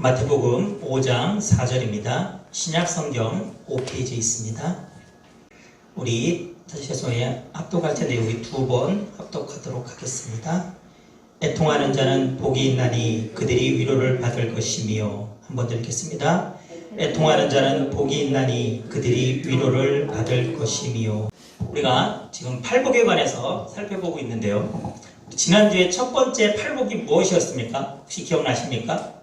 마태복음 5장 4절입니다. 신약 성경 5페이지에 있습니다. 우리 다시 죄송해요. 합독할 텐데 우리 두번 합독하도록 하겠습니다. 애통하는 자는 복이 있나니 그들이 위로를 받을 것이며 한번 더 읽겠습니다. 애통하는 자는 복이 있나니 그들이 위로를 받을 것이며 우리가 지금 팔복에 관해서 살펴보고 있는데요. 지난주에 첫 번째 팔복이 무엇이었습니까? 혹시 기억나십니까?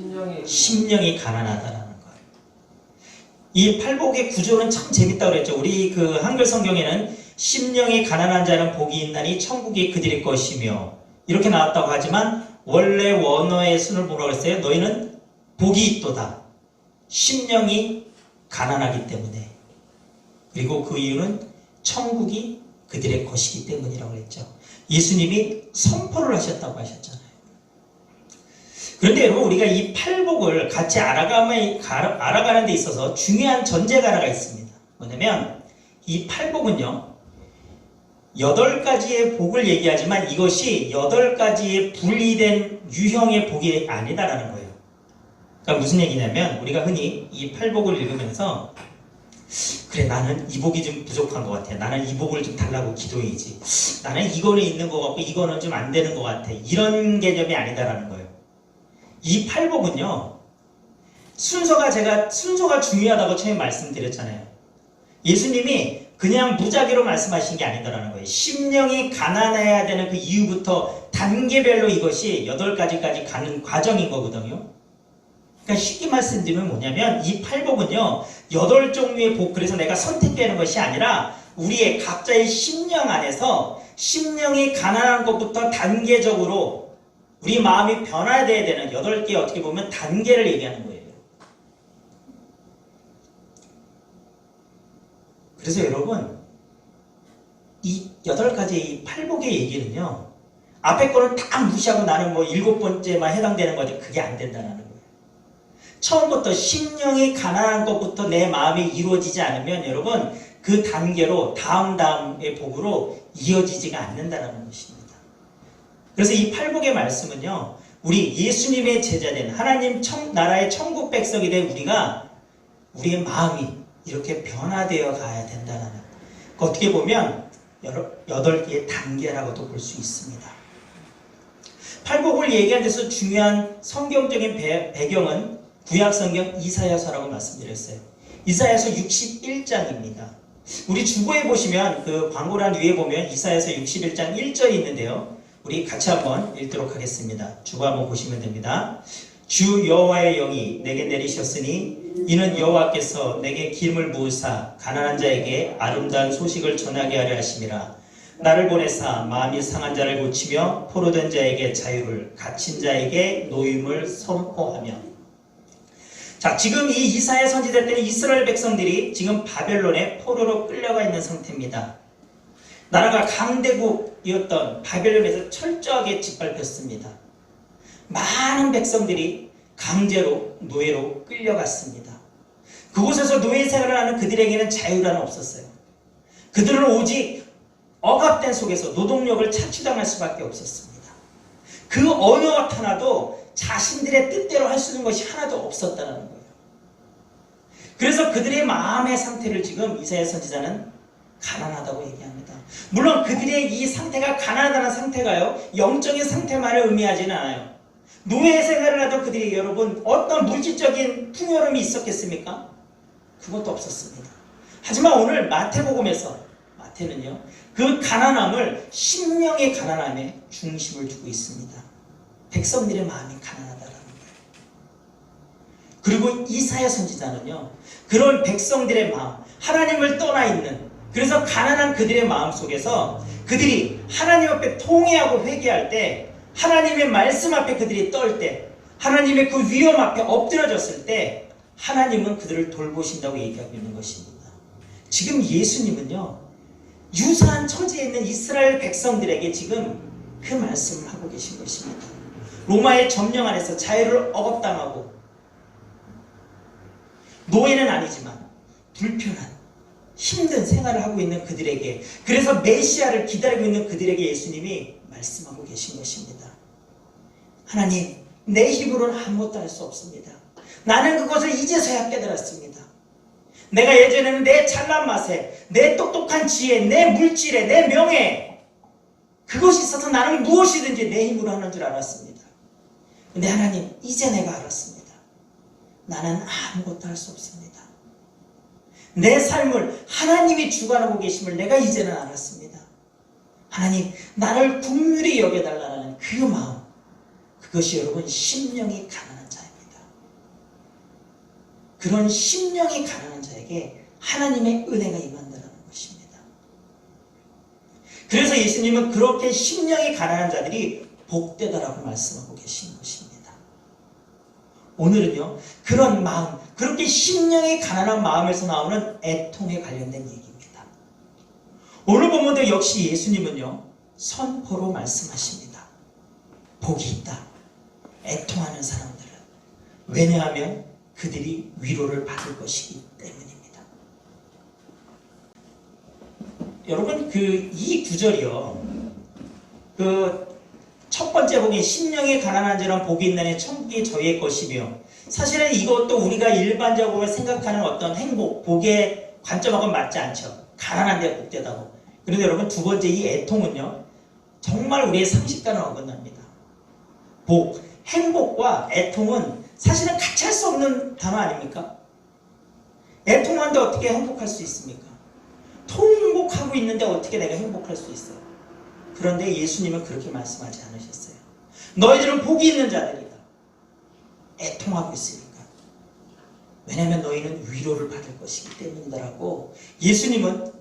신령이 심령이 가난하다라는 거예요. 이 팔복의 구조는 참 재밌다고 그랬죠. 우리 그 한글 성경에는 심령이 가난한 자는 복이 있나니 천국이 그들의 것이며 이렇게 나왔다고 하지만 원래 원어의 순을 뭐라고 했어요? 너희는 복이 있도다. 심령이 가난하기 때문에 그리고 그 이유는 천국이 그들의 것이기 때문이라고 했죠. 예수님이 선포를 하셨다고 하셨잖아요. 그런데 여러분 우리가 이 팔복을 같이 알아가면, 가- 알아가는 데 있어서 중요한 전제가 하나가 있습니다. 뭐냐면 이 팔복은요 여덟 가지의 복을 얘기하지만 이것이 여덟 가지의 분리된 유형의 복이 아니다라는 거예요. 그러니까 무슨 얘기냐면 우리가 흔히 이 팔복을 읽으면서 그래 나는 이 복이 좀 부족한 것 같아. 나는 이 복을 좀 달라고 기도해야지. 나는 이거는 있는 것 같고 이거는 좀 안 되는 것 같아. 이런 개념이 아니다라는 거예요. 이 팔복은요 순서가 제가 순서가 중요하다고 처음에 말씀드렸잖아요. 예수님이 그냥 무작위로 말씀하신 게 아니다라는 거예요. 심령이 가난해야 되는 그 이유부터 단계별로 이것이 여덟 가지까지 가는 과정인 거거든요. 그러니까 쉽게 말씀드리면 뭐냐면 이 팔복은요 여덟 종류의 복 그래서 내가 선택되는 것이 아니라 우리의 각자의 심령 안에서 심령이 가난한 것부터 단계적으로 우리 마음이 변화돼야 되는 여덟 개 어떻게 보면 단계를 얘기하는 거예요. 그래서 여러분 이 여덟 가지의 이 팔복의 얘기는요 앞에 거는 다 무시하고 나는 뭐 일곱 번째만 해당되는 거지 그게 안 된다는 거예요. 처음부터 심령이 가난한 것부터 내 마음이 이루어지지 않으면 여러분 그 단계로 다음 다음의 복으로 이어지지가 않는다는 것입니다. 그래서 이 팔복의 말씀은요 우리 예수님의 제자된 하나님 청, 나라의 천국 백성이 된 우리가 우리의 마음이 이렇게 변화되어 가야 된다는 그 어떻게 보면 여러, 여덟 개의 단계라고도 볼 수 있습니다. 팔복을 얘기하는 데서 중요한 성경적인 배, 배경은 구약 성경 이사야서라고 말씀드렸어요. 이사야서 61장입니다. 우리 주보에 보시면 그 광고란 위에 보면 이사야서 61장 1절이 있는데요. 우리 같이 한번 읽도록 하겠습니다. 주보 한번 보시면 됩니다. 주 여호와의 영이 내게 내리셨으니 이는 여호와께서 내게 기름을 부으사 가난한 자에게 아름다운 소식을 전하게 하려 하심이라 나를 보내사 마음이 상한 자를 고치며 포로된 자에게 자유를 갇힌 자에게 노임을 선포하며 자 지금 이 이사야 선지자 때는 이스라엘 백성들이 지금 바벨론에 포로로 끌려가 있는 상태입니다 나라가 강대국 이었던 바벨론에서 철저하게 짓밟혔습니다 많은 백성들이 강제로 노예로 끌려갔습니다. 그곳에서 노예 생활을 하는 그들에게는 자유란 없었어요. 그들은 오직 억압된 속에서 노동력을 착취당할 수밖에 없었습니다. 그 어느 것 하나도 자신들의 뜻대로 할 수 있는 것이 하나도 없었다는 거예요. 그래서 그들의 마음의 상태를 지금 이사야 선지자는 가난하다고 얘기합니다. 물론 그들의 이 상태가 가난하다는 상태가요, 영적인 상태만을 의미하지는 않아요. 노예 생활을 하던 그들이 여러분 어떤 물질적인 풍요로움이 있었겠습니까? 그것도 없었습니다. 하지만 오늘 마태복음에서 마태는요 그 가난함을 심령의 가난함에 중심을 두고 있습니다. 백성들의 마음이 가난하다라는 거예요. 그리고 이사야 선지자는요 그런 백성들의 마음 하나님을 떠나 있는 그래서 가난한 그들의 마음 속에서 그들이 하나님 앞에 통회하고 회개할 때 하나님의 말씀 앞에 그들이 떨 때, 하나님의 그 위험 앞에 엎드려졌을 때, 하나님은 그들을 돌보신다고 얘기하고 있는 것입니다. 지금 예수님은요, 유사한 처지에 있는 이스라엘 백성들에게 지금 그 말씀을 하고 계신 것입니다. 로마의 점령 안에서 자유를 억압당하고, 노예는 아니지만, 불편한, 힘든 생활을 하고 있는 그들에게, 그래서 메시아를 기다리고 있는 그들에게 예수님이 말씀하고 계신 것입니다. 하나님, 내 힘으로는 아무것도 할 수 없습니다. 나는 그것을 이제서야 깨달았습니다. 내가 예전에는 내 잘난 맛에, 내 똑똑한 지혜, 내 물질에, 내 명예, 그것이 있어서 나는 무엇이든지 내 힘으로 하는 줄 알았습니다. 근데 하나님, 이제 내가 알았습니다. 나는 아무것도 할 수 없습니다. 내 삶을 하나님이 주관하고 계심을 내가 이제는 알았습니다. 하나님, 나를 국률이 여겨달라는 그 마음, 그것이 여러분 심령이 가난한 자입니다. 그런 심령이 가난한 자에게 하나님의 은혜가 임한다는 것입니다. 그래서 예수님은 그렇게 심령이 가난한 자들이 복되다라고 말씀하고 계신 것입니다. 오늘은요, 그런 마음, 그렇게 심령이 가난한 마음에서 나오는 애통에 관련된 얘기입니다. 오늘 본문도 역시 예수님은요, 선포로 말씀하십니다. 복이 있다. 애통하는 사람들은. 왜냐하면 그들이 위로를 받을 것이기 때문입니다. 여러분, 그, 이 구절이요. 그, 첫 번째 복이 심령이 가난한 자는 복이 있나니 천국이 저희의 것이며 사실은 이것도 우리가 일반적으로 생각하는 어떤 행복, 복의 관점하고는 맞지 않죠. 가난한데 복되다고. 그런데 여러분 두 번째 이 애통은요. 정말 우리의 상식과는 어긋납니다. 복, 행복과 애통은 사실은 같이 할 수 없는 단어 아닙니까? 애통하는데 어떻게 행복할 수 있습니까? 통곡하고 있는데 어떻게 내가 행복할 수 있어요? 그런데 예수님은 그렇게 말씀하지 않으셨어요. 너희들은 복이 있는 자들이다. 애통하고 있으니까. 왜냐하면 너희는 위로를 받을 것이기 때문이다라고 예수님은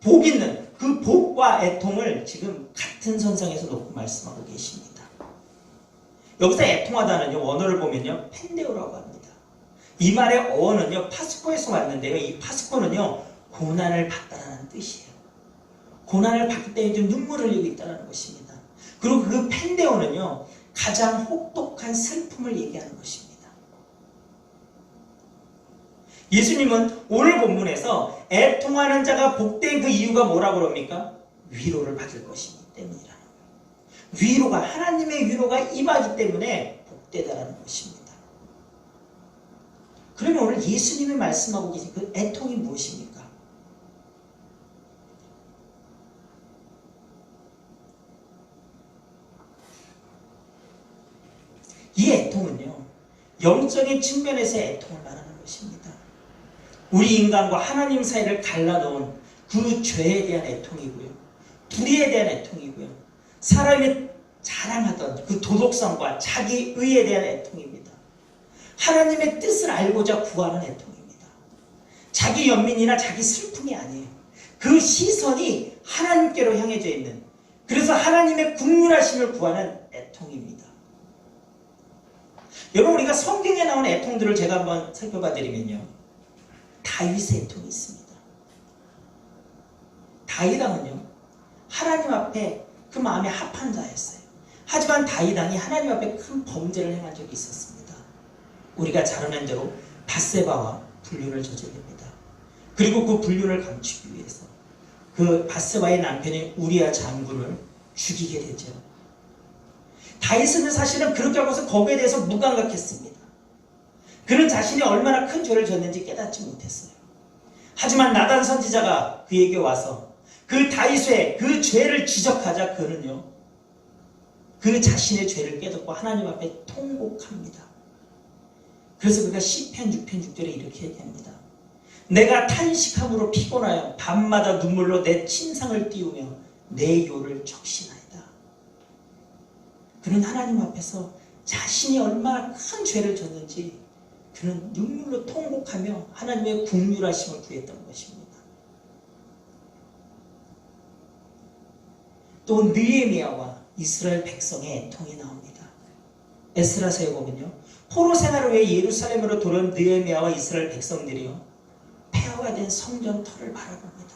복 있는 그 복과 애통을 지금 같은 선상에서 놓고 말씀하고 계십니다. 여기서 애통하다는요, 원어를 보면요, 펜데오라고 합니다. 이 말의 어원은요, 파스코에서 왔는데요, 이 파스코는요, 고난을 받다라는 뜻이에요. 고난을 받기 때문에 좀 눈물을 흘리고 있다는 것입니다. 그리고 그 펜데오는요, 가장 혹독한 슬픔을 얘기하는 것입니다. 예수님은 오늘 본문에서 애통하는 자가 복된 그 이유가 뭐라고 그럽니까? 위로를 받을 것이기 때문이라는 거예요. 위로가 하나님의 위로가 임하기 때문에 복되다라는 것입니다. 그러면 오늘 예수님이 말씀하고 계신 그 애통이 무엇입니까? 이 애통은요, 영적인 측면에서의 애통을 말하는 것입니다. 우리 인간과 하나님 사이를 갈라놓은 그 죄에 대한 애통이고요. 불의에 대한 애통이고요. 사람이 자랑하던 그 도덕성과 자기 의에 대한 애통입니다. 하나님의 뜻을 알고자 구하는 애통입니다. 자기 연민이나 자기 슬픔이 아니에요. 그 시선이 하나님께로 향해져 있는 그래서 하나님의 국률하심을 구하는 애통입니다. 여러분 우리가 성경에 나온 애통들을 제가 한번 살펴봐 드리면요. 다윗의 애통이 있습니다. 다윗 왕은요. 하나님 앞에 그 마음에 합한 자였어요. 하지만 다윗 왕이 하나님 앞에 큰 범죄를 행한 적이 있었습니다. 우리가 잘 아는 대로 바세바와 불륜을 저지릅니다. 그리고 그 불륜을 감추기 위해서 그 바세바의 남편인 우리아 장군을 죽이게 되죠. 다윗은 사실은 그렇게 하고서 거기에 대해서 무감각했습니다. 그는 자신이 얼마나 큰 죄를 졌는지 깨닫지 못했어요. 하지만 나단 선지자가 그에게 와서 그 다윗의 그 죄를 지적하자 그는요. 그 자신의 죄를 깨닫고 하나님 앞에 통곡합니다. 그래서 그가 시편 6편 6절에 이렇게 얘기합니다. 내가 탄식함으로 피곤하여 밤마다 눈물로 내 침상을 띄우며 내 요를 적신하이다. 그는 하나님 앞에서 자신이 얼마나 큰 죄를 졌는지 그는 눈물로 통곡하며 하나님의 국률하심을 구했던 것입니다. 또 느에미아와 이스라엘 백성의 애통이 나옵니다. 에스라서에 보면요. 포로 생활을 위해 예루살렘으로 돌아온 느에미아와 이스라엘 백성들이요. 폐허가 된 성전 터를 바라봅니다.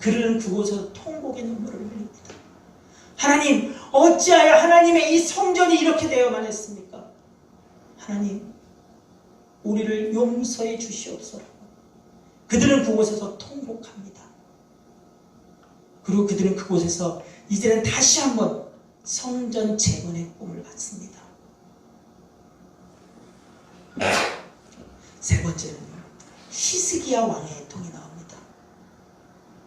그들은 그곳에서 통곡의 눈물을 흘립니다. 하나님, 어찌하여 하나님의 이 성전이 이렇게 되어만 했습니까? 하나님, 우리를 용서해 주시옵소서. 그들은 그곳에서 통곡합니다. 그리고 그들은 그곳에서 이제는 다시 한번 성전 재건의 꿈을 갖습니다. 세 번째는 히스기야 왕의 통이 나옵니다.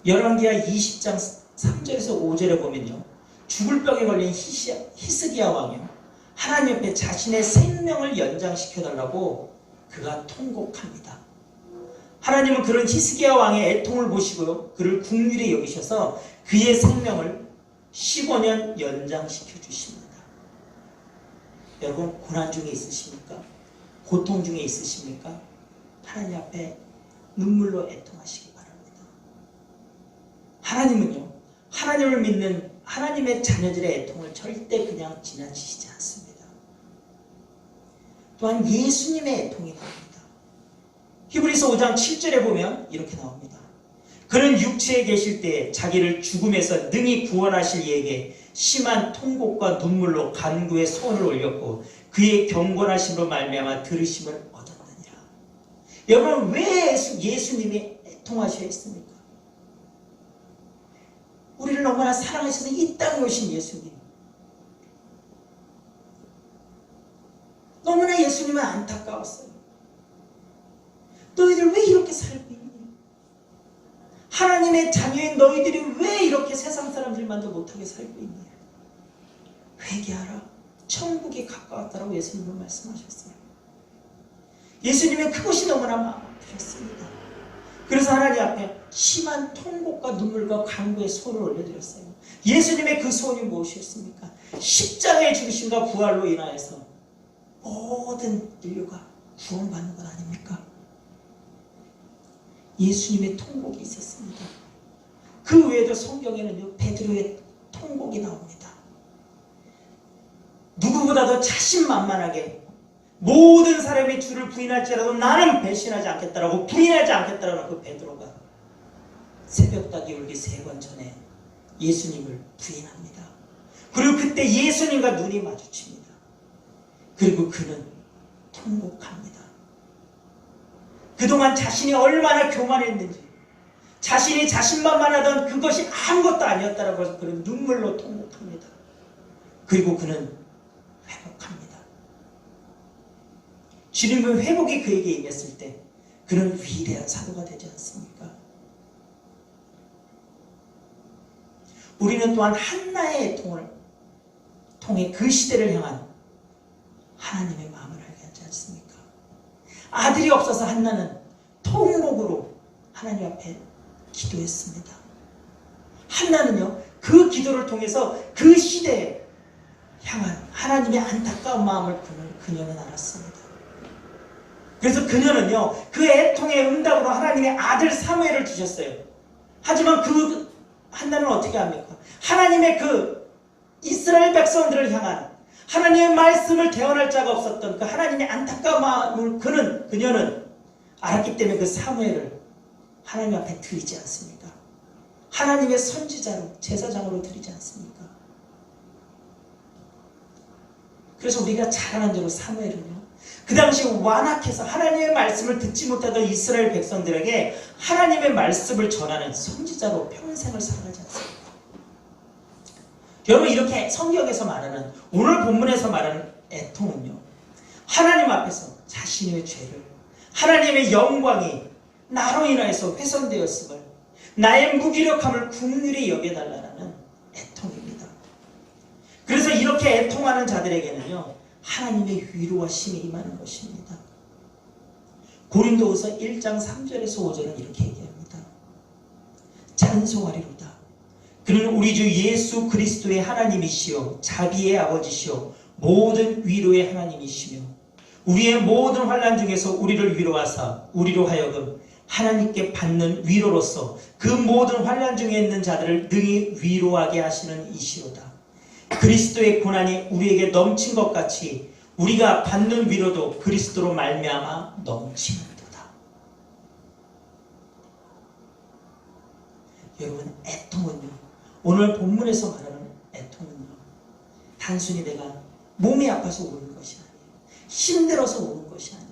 열왕기야 20장 3절에서 5절에 보면요. 죽을 병에 걸린 히스기야 왕이요. 하나님 옆에 자신의 생명을 연장시켜 달라고 그가 통곡합니다. 하나님은 그런 히스기야 왕의 애통을 보시고요. 그를 국률에 여기셔서 그의 생명을 15년 연장시켜 주십니다. 여러분 고난 중에 있으십니까? 고통 중에 있으십니까? 하나님 앞에 눈물로 애통하시기 바랍니다. 하나님은요, 하나님을 믿는 하나님의 자녀들의 애통을 절대 그냥 지나치시지 않습니다. 또한 예수님의 애통이 나옵니다. 히브리서 5장 7절에 보면 이렇게 나옵니다. 그는 육체에 계실 때 자기를 죽음에서 능히 구원하실 이에게 심한 통곡과 눈물로 간구의 소원을 올렸고 그의 경건하심으로 말미암아 들으심을 얻었느니라. 여러분 왜 예수, 예수님이 애통하셔야 했습니까? 우리를 너무나 사랑하셔서 이 땅에 오신 예수님. 너무나 예수님은 안타까웠어요. 너희들 왜 이렇게 살고 있니? 하나님의 자녀인 너희들이 왜 이렇게 세상 사람들만도 못하게 살고 있니? 회개하라. 천국이 가까웠다라고 예수님은 말씀하셨어요. 예수님의 그것이 너무나 마음 아프셨습니다. 그래서 하나님 앞에 심한 통곡과 눈물과 간구의 손을 올려드렸어요. 예수님의 그 손이 무엇이었습니까? 십자가의 죽으심과 부활로 인하여서 모든 인류가 구원받는 것 아닙니까? 예수님의 통곡이 있었습니다. 그 외에도 성경에는요, 베드로의 통곡이 나옵니다. 누구보다도 자신만만하게 모든 사람이 주를 부인할지라도 나는 배신하지 않겠다라고 부인하지 않겠다라는 그 베드로가 새벽닭이 울기 세 번 전에 예수님을 부인합니다. 그리고 그때 예수님과 눈이 마주칩니다. 그리고 그는 통곡합니다. 그동안 자신이 얼마나 교만했는지, 자신이 자신만만하던 그것이 아무것도 아니었다라고 해서 그는 눈물로 통곡합니다. 그리고 그는 회복합니다. 주님은 회복이 그에게 임했을 때 그는 위대한 사도가 되지 않습니까? 우리는 또한 한나의 애통을 통해 그 시대를 향한 하나님의 마음을 알게 하지 않습니까? 아들이 없어서 한나는 통곡으로 하나님 앞에 기도했습니다. 한나는요, 그 기도를 통해서 그 시대에 향한 하나님의 안타까운 마음을 그녀는 알았습니다. 그래서 그녀는요, 그 애통의 응답으로 하나님의 아들 사무엘을 주셨어요. 하지만 그 한나는 어떻게 합니까? 하나님의 그 이스라엘 백성들을 향한 하나님의 말씀을 대언할 자가 없었던 그 하나님의 안타까운 마음을 그는 그녀는 알았기 때문에 그 사무엘을 하나님 앞에 드리지 않습니까? 하나님의 선지자로 제사장으로 드리지 않습니까? 그래서 우리가 잘 아는 대로 사무엘은요. 그 당시 완악해서 하나님의 말씀을 듣지 못하던 이스라엘 백성들에게 하나님의 말씀을 전하는 선지자로 평생을 살아가지 않습니까? 여러분 이렇게 성경에서 말하는 오늘 본문에서 말하는 애통은요. 하나님 앞에서 자신의 죄를 하나님의 영광이 나로 인하여서 훼손되었음을 나의 무기력함을 국률이 여겨달라는 애통입니다. 그래서 이렇게 애통하는 자들에게는요. 하나님의 위로와 힘이 임하는 것입니다. 고린도후서 1장 3절에서 5절은 이렇게 얘기합니다. 찬송하리로다. 그는 우리 주 예수 그리스도의 하나님이시요 자비의 아버지시요 모든 위로의 하나님이시며 우리의 모든 환란 중에서 우리를 위로하사 우리로 하여금 하나님께 받는 위로로서 그 모든 환란 중에 있는 자들을 능히 위로하게 하시는 이시로다. 그리스도의 고난이 우리에게 넘친 것 같이 우리가 받는 위로도 그리스도로 말미암아 넘치는도다. 여러분 애통은요. 오늘 본문에서 말하는 애통은요. 단순히 내가 몸이 아파서 오는 것이 아니에요. 힘들어서 오는 것이 아니에요.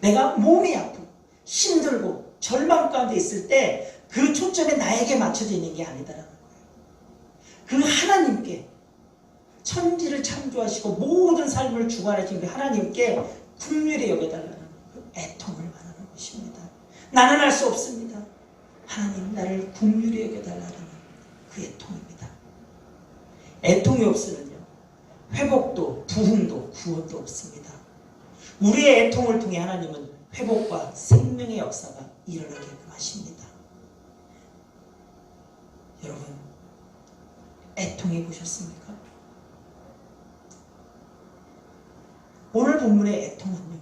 내가 몸이 아프고 힘들고 절망 가운데 있을 때 그 초점이 나에게 맞춰져 있는 게 아니다라는. 그 하나님께 천지를 창조하시고 모든 삶을 주관하신 그 하나님께 국률이 여겨달라는 그 애통을 말하는 것입니다. 나는 할 수 없습니다. 하나님 나를 국률이 여겨달라는 그 애통입니다. 애통이 없으면요 회복도 부흥도 구원도 없습니다. 우리의 애통을 통해 하나님은 회복과 생명의 역사가 일어나게끔 하십니다. 여러분 애통해 보셨습니까? 오늘 본문의 애통은요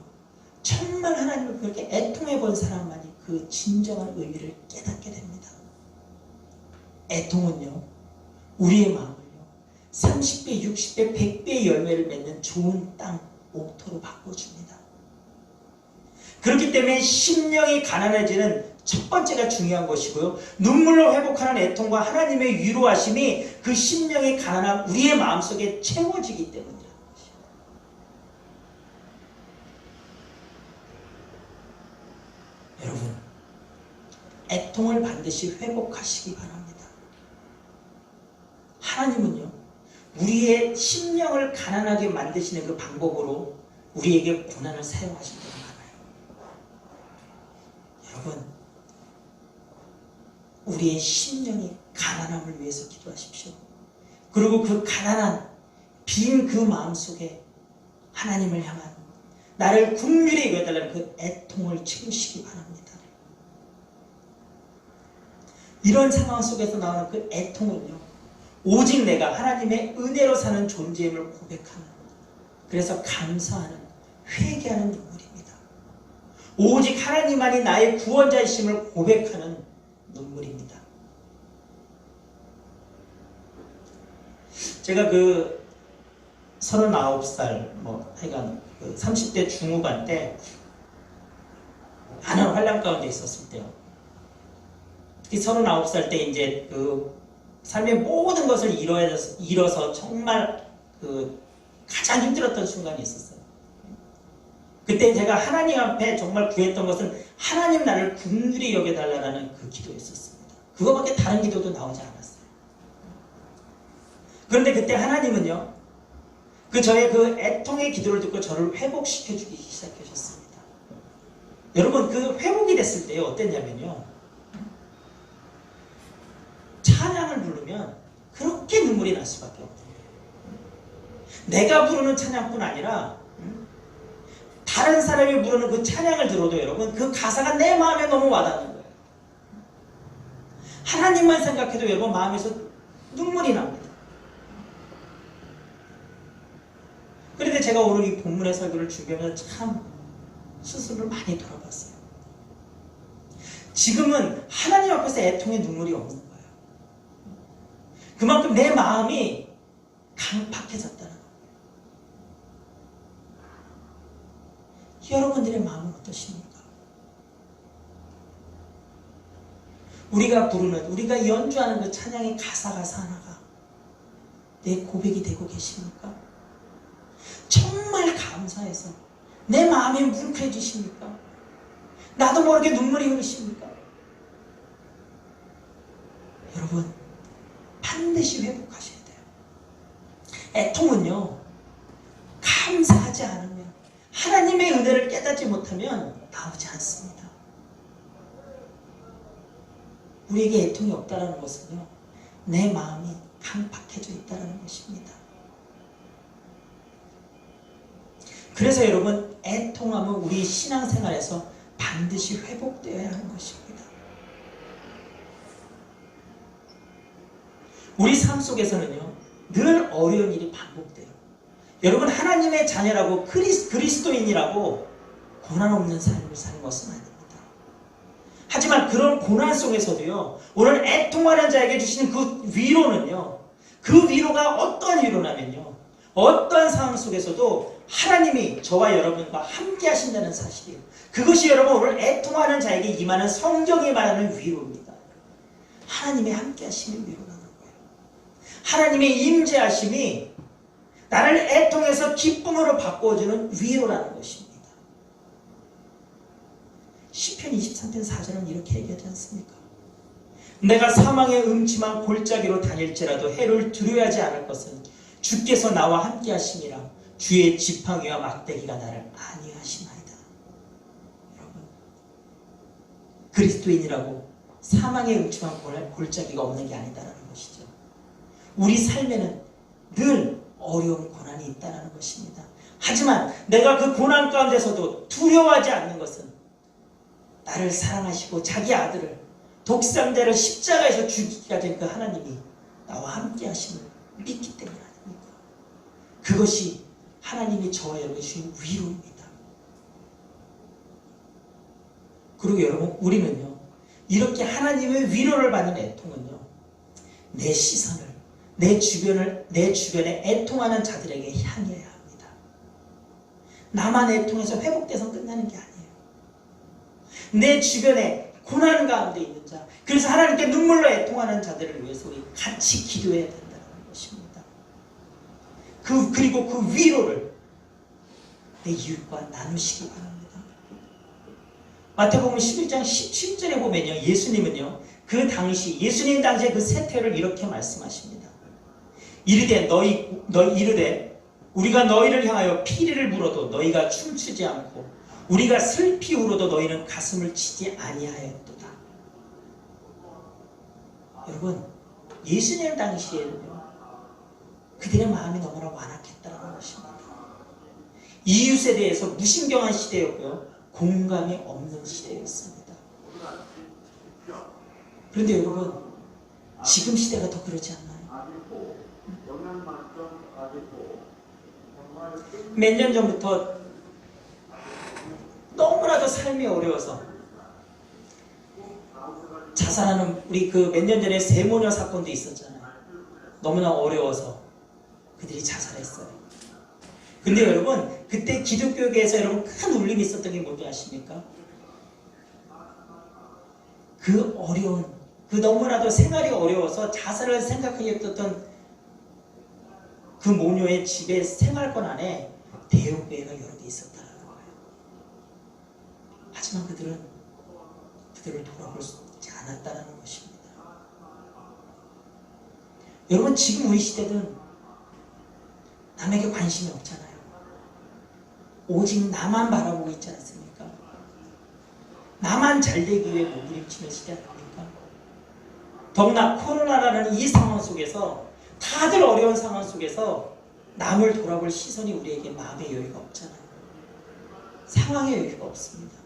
정말 하나님을 그렇게 애통해 본 사람만이 그 진정한 의미를 깨닫게 됩니다. 애통은요 우리의 마음을요 30배, 60배, 100배의 열매를 맺는 좋은 땅, 옥토로 바꿔줍니다. 그렇기 때문에 심령이 가난해지는 첫 번째가 중요한 것이고요. 눈물로 회복하는 애통과 하나님의 위로하심이 그 심령이 가난한 우리의 마음속에 채워지기 때문이라는 것이에요. 여러분, 애통을 반드시 회복하시기 바랍니다. 하나님은요, 우리의 심령을 가난하게 만드시는 그 방법으로 우리에게 고난을 많아요. 여러분, 우리의 심령이 가난함을 위해서 기도하십시오. 그리고 그 가난한 빈 그 마음 속에 하나님을 향한 나를 국률에 여달라는 그 애통을 채우시기 바랍니다. 이런 상황 속에서 나오는 그 애통은요, 오직 내가 하나님의 은혜로 사는 존재임을 고백하는, 그래서 감사하는, 회개하는 눈물입니다. 오직 하나님만이 나의 구원자이심을 고백하는 눈물입니다. 제가 그 39살, 뭐, 하여간 그 30대 중후반 때 많은 환란 가운데 있었을 때요. 특히 39살 때 이제 그 삶의 모든 것을 잃어서, 정말 그 가장 힘들었던 순간이 있었어요. 그때 제가 하나님 앞에 정말 구했던 것은 하나님 나를 국률이 여겨달라는 그 기도였었습니다. 그거밖에 다른 기도도 나오지 않았어요. 그런데 그때 하나님은요, 그 저의 그 애통의 기도를 듣고 저를 회복시켜 주기 시작하셨습니다. 여러분, 그 회복이 됐을 때요, 어땠냐면요, 찬양을 부르면 그렇게 눈물이 날 수밖에 없어요. 내가 부르는 찬양뿐 아니라 다른 사람이 부르는 그 찬양을 들어도 여러분 그 가사가 내 마음에 너무 와닿는 거예요. 하나님만 생각해도 여러분 마음에서 눈물이 납니다. 그런데 제가 오늘 이 본문의 설교를 준비하면서 참 스스로를 많이 돌아봤어요. 지금은 하나님 앞에서 애통의 눈물이 없는 거예요. 그만큼 내 마음이 강팍해졌다는 거예요. 여러분들의 마음은 어떠십니까? 우리가 부르는, 우리가 연주하는 그 찬양의 가사 가사 하나가 내 고백이 되고 계십니까? 정말 감사해서 내 마음이 뭉클해지십니까? 나도 모르게 눈물이 흐르십니까? 여러분, 반드시 회복하셔야 돼요. 애통은요, 감사하지 않으면, 하나님의 은혜를 깨닫지 못하면 나오지 않습니다. 우리에게 애통이 없다는 것은요, 내 마음이 강팍해져 있다는 것입니다. 그래서 여러분, 애통함은 우리 신앙생활에서 반드시 회복되어야 하는 것입니다. 우리 삶 속에서는요, 늘 어려운 일이 반복돼요. 여러분, 하나님의 자녀라고 그리스, 그리스도인이라고 고난 없는 삶을 사는 것은 아닙니다. 하지만 그런 고난 속에서도요, 오늘 애통하는 자에게 주시는 그 위로는요, 그 위로가 어떠한 위로냐면요, 어떠한 상황 속에서도 하나님이 저와 여러분과 함께 하신다는 사실이에요. 그것이 여러분 오늘 애통하는 자에게 임하는 성경이 말하는 위로입니다. 하나님의 함께 하시는 위로라는 거예요. 하나님의 임재하심이 나를 애통해서 기쁨으로 바꿔주는 위로라는 것입니다. 시편 23편 4절은 이렇게 얘기하지 않습니까? 내가 사망의 음침한 골짜기로 다닐지라도 해를 두려워하지 않을 것은 주께서 나와 함께 하심이라 주의 지팡이와 막대기가 나를 안위하시나이다. 여러분 그리스도인이라고 사망의 음침한 골- 골짜기가 없는 게 아니다라는 것이죠. 우리 삶에는 늘 어려운 고난이 있다는 것입니다. 하지만 내가 그 고난 가운데서도 두려워하지 않는 것은 나를 사랑하시고 자기 아들을 독상자를 십자가에서 죽이기가 된 그 하나님이 나와 함께 하심을 믿기 때문 아닙니까? 그것이 하나님이 저와 여러분이 주신 위로입니다. 그리고 여러분 우리는요 이렇게 하나님의 위로를 받는 애통은요 내 시선을 내 주변을 내 주변에 애통하는 자들에게 향해야 합니다. 나만 애통해서 회복돼서 끝나는 게 아니에요. 내 주변에 고난 가운데 있는 자, 그래서 하나님께 눈물로 애통하는 자들을 위해서 우리 같이 기도해야 된다는 것입니다. 그 그리고 그 위로를 내 이웃과 나누시기 바랍니다. 마태복음 11장 17절에 보면요, 예수님은요, 그 당시 예수님 당시에 그 세태를 이렇게 말씀하십니다. 이르되 너희 너 이르되 우리가 너희를 향하여 피리를 불어도 너희가 춤추지 않고 우리가 슬피 울어도 너희는 가슴을 치지 아니하였도다. 여러분 예수님 당시에는요 그들의 마음이 너무나 완악했다는 것입니다. 이웃에 대해서 무신경한 시대였고요 공감이 없는 시대였습니다. 그런데 여러분 지금 시대가 더 그렇지 않나요? 몇 년 전부터 너무나도 삶이 어려워서 자살하는 우리 그 몇 년 전에 세모녀 사건도 있었잖아요. 너무나 어려워서 그들이 자살했어요. 근데 여러분 그때 기독교계에서 여러분 큰 울림이 있었던 게 뭔지 아십니까? 그 어려운 그 너무나도 생활이 어려워서 자살을 생각하였던 그 모녀의 집에 생활권 안에 대형교회가 여러 개 있었다는 거예요. 하지만 그들은 그들을 돌아보지 않았다는 것입니다. 여러분 지금 우리 시대는 남에게 관심이 없잖아요. 오직 나만 바라보고 있지 않습니까? 나만 잘 되기 위해 몸부림치는 시대 아닙니까? 더구나 코로나라는 이 상황 속에서 다들 어려운 상황 속에서 남을 돌아볼 시선이 우리에게 마음의 여유가 없잖아요. 상황의 여유가 없습니다.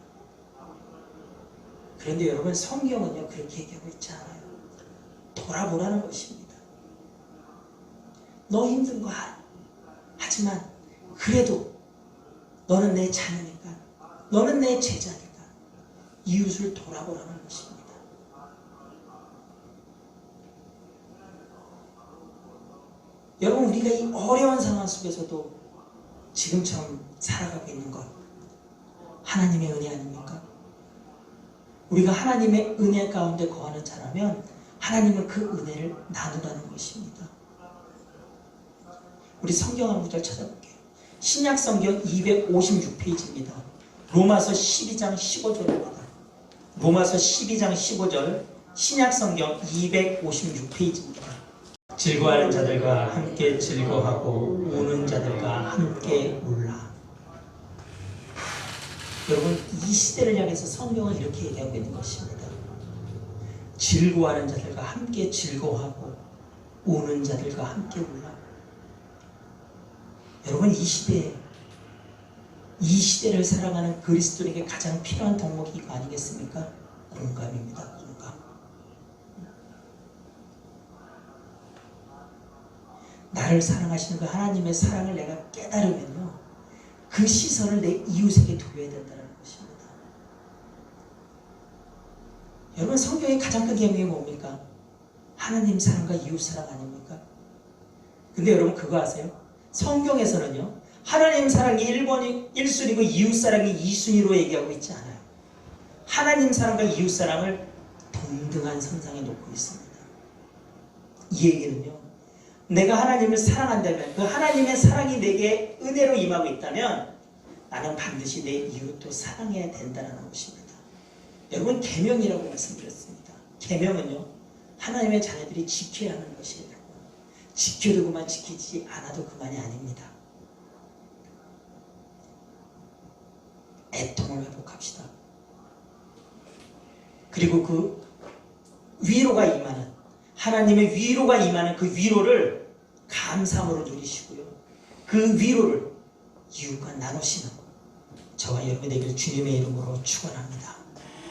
그런데 여러분 성경은요 그렇게 얘기하고 있지 않아요. 돌아보라는 것입니다. 너 힘든 거 알아. 하지만 그래도 너는 내 자녀니까 너는 내 제자니까 이웃을 돌아보라는 것입니다. 여러분 우리가 이 어려운 상황 속에서도 지금처럼 살아가고 있는 것 하나님의 은혜 아닙니까? 우리가 하나님의 은혜 가운데 거하는 자라면 하나님은 그 은혜를 나누라는 것입니다. 우리 성경 한 구절 찾아볼게요. 신약 성경 256페이지입니다. 로마서 12장 15절입니다. 로마서 12장 15절 신약 성경 256페이지입니다. 즐거워하는 자들과 함께 즐거워하고 우는 자들과 함께 울라. 여러분 이 시대를 향해서 성경은 이렇게 얘기하고 있는 것입니다. 즐거워하는 자들과 함께 즐거워하고 우는 자들과 함께 울라. 여러분 이 시대에 이 시대를 살아가는 그리스도인에게 가장 필요한 덕목이 이거 아니겠습니까? 공감입니다. 공감. 나를 사랑하시는 그 하나님의 사랑을 내가 깨달으면요. 그 시선을 내 이웃에게 두어야 된다는 것입니다. 여러분 성경의 가장 큰 계명이 뭡니까? 하나님 사랑과 이웃 사랑 아닙니까? 근데 여러분 그거 아세요? 성경에서는요. 하나님 사랑이 1번이 1순위고 이웃 사랑이 2순위로 얘기하고 있지 않아요. 하나님 사랑과 이웃 사랑을 동등한 선상에 놓고 있습니다. 이 얘기는요. 내가 하나님을 사랑한다면 그 하나님의 사랑이 내게 은혜로 임하고 있다면 나는 반드시 내 이웃도 사랑해야 된다는 것입니다. 여러분 계명이라고 말씀드렸습니다. 계명은요 하나님의 자녀들이 지켜야 하는 것이에요. 지켜두고만 지키지 않아도 그만이 아닙니다. 애통을 회복합시다. 그리고 그 위로가 임하는 하나님의 위로가 임하는 그 위로를 감사함으로 누리시고요. 그 위로를 이웃과 나누시는 저와 여러분 되길 주님의 이름으로 축원합니다.